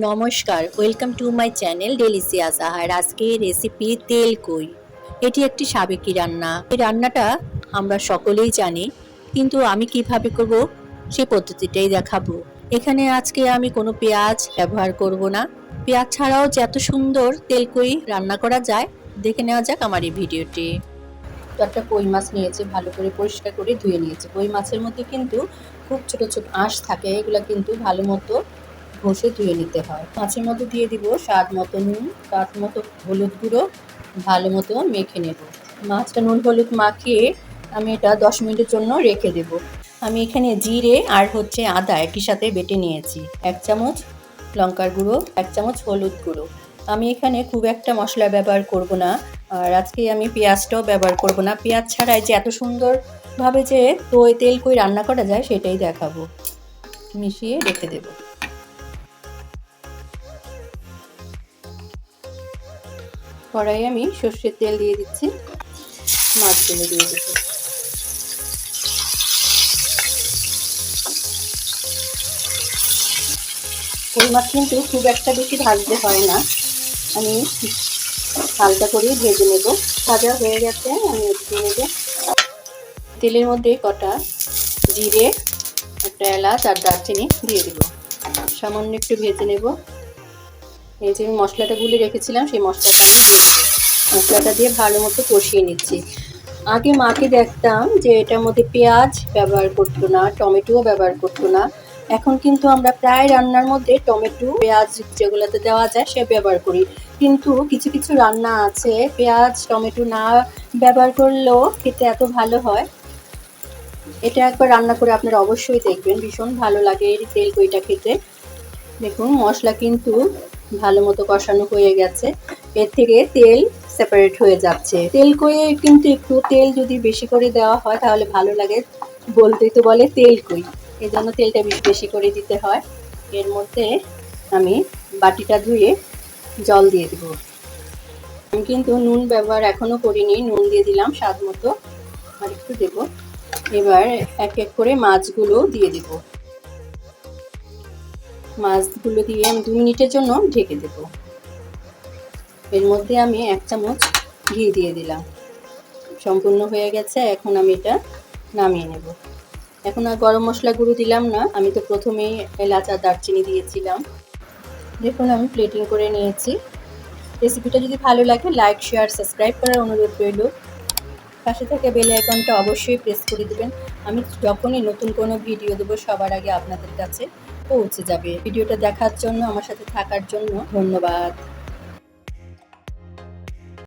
নমস্কার welcome to my channel delicious আহার আজকে রেসিপি তেল কই। এটি একটি সাবেকি রান্না। এই রান্নাটা আমরা সকলেই জানি, কিন্তু আমি কীভাবে করব সেই পদ্ধতিটাই দেখাবো। এখানে আজকে আমি কোনো পেঁয়াজ ব্যবহার করব না। পেঁয়াজ ছাড়াও যে এত সুন্দর তেল কই রান্না করা যায়, দেখে নেওয়া যাক আমার এই ভিডিওটি। তো একটা কই মাছ নিয়েছে, ভালো করে পরিষ্কার করে ধুয়ে নিয়েছে। কই মাছের মধ্যে কিন্তু খুব ছোট ছোট আঁশ থাকে, এগুলো কিন্তু ভালো মতো ঘষে ধুয়ে নিতে হয়। মাছের মধ্যে দিয়ে দিব স্বাদ মতো নুন স্বাদ মতো হলুদ গুঁড়ো, ভালো মতো মেখে নেব। মাছটা নুন হলুদ মাখিয়ে আমি এটা দশ মিনিটের জন্য রেখে দেব। আমি এখানে জিরে আর হচ্ছে আদা একই সাথে বেটে নিয়েছি। এক চামচ লঙ্কার গুঁড়ো, এক চামচ হলুদ গুঁড়ো। আমি এখানে খুব একটা মশলা ব্যবহার করব না আর আজকে আমি পেঁয়াজটাও ব্যবহার করব না। পেঁয়াজ ছাড়াই যে এত সুন্দরভাবে যে দই তেল কই রান্না করা যায় সেটাই দেখাবো। মিশিয়ে রেখে দেবো। কড়াইয়ে আমি সর্ষের তেল দিয়ে দিচ্ছি। মাছগুলো দিয়ে দিচ্ছি। কই মাছ কিন্তু খুব একটা বেশি ভাজতে হয় না। আমি হালকা করে ভেজে নেব। ভাজা হয়ে গেছে, আমি নেব। তেলের মধ্যে কটা জিরে, একটা এলাচ আর দারচিনি দিয়ে দেবো। সামান্য একটু ভেজে নেব। এই যে আমি মশলাটা গুলে রেখেছিলাম, সেই মশলাটা আমি দিয়ে দেবো মশলাটা দিয়ে ভালো মতো কষিয়ে নিচ্ছি। আগে মাকে দেখতাম যে এটার মধ্যে পেঁয়াজ ব্যবহার করতো না, টমেটোও ব্যবহার করতো না। এখন কিন্তু আমরা প্রায় রান্নার মধ্যে টমেটো, পেঁয়াজ যেগুলোতে দেওয়া যায়, সে ব্যবহার করি। কিন্তু কিছু কিছু রান্না আছে, পেঁয়াজ, টমেটো না ব্যবহার করলেও খেতে এত ভালো হয়। এটা একবার রান্না করে আপনারা অবশ্যই দেখবেন, ভীষণ ভালো লাগে এই তেল কইটা খেতে। দেখুন, মশলা কিন্তু ভালো মতো কষানো হয়ে গেছে। এর থেকে তেল সেপারেট হয়ে যাচ্ছে। তেল কইয়ে কিন্তু একটু তেল যদি বেশি করে দেওয়া হয়, তাহলে ভালো লাগে। বলতেই তো বলে তেল কই। এই জন্য তেলটা বেশি বেশি করে দিতে হয়। এর মধ্যে আমি বাটিটা ধুয়ে জল দিয়ে দেবো। আমি কিন্তু নুন ব্যবহার এখনও করিনি। নুন দিয়ে দিলাম স্বাদ মতো। আর একটু দেবো। এবার এক এক করে মাছগুলো দিয়ে দেবো। মাছগুলো দিয়ে আমি দু মিনিটের জন্য ঢেকে দেব। এর মধ্যে আমি এক চামচ ঘি দিয়ে দিলাম। সম্পূর্ণ হয়ে গেছে, এখন আমি এটা নামিয়ে নেব। এখন আর গরম মশলা গুঁড়ো দিলাম না, আমি তো প্রথমেই এলাচ আর দারচিনি দিয়েছিলাম। দেখুন, আমি প্লেটিং করে নিয়েছি। রেসিপিটা যদি ভালো লাগে লাইক শেয়ার সাবস্ক্রাইব করার অনুরোধ রইল। পাশে থেকে বেল আইকনটা অবশ্যই প্রেস করে দেবেন। আমি যখনই নতুন কোনো ভিডিও দেবো, সবার আগে আপনাদের কাছে পৌঁছে যাবে। ভিডিওটা দেখার জন্য, আমার সাথে থাকার জন্য ধন্যবাদ।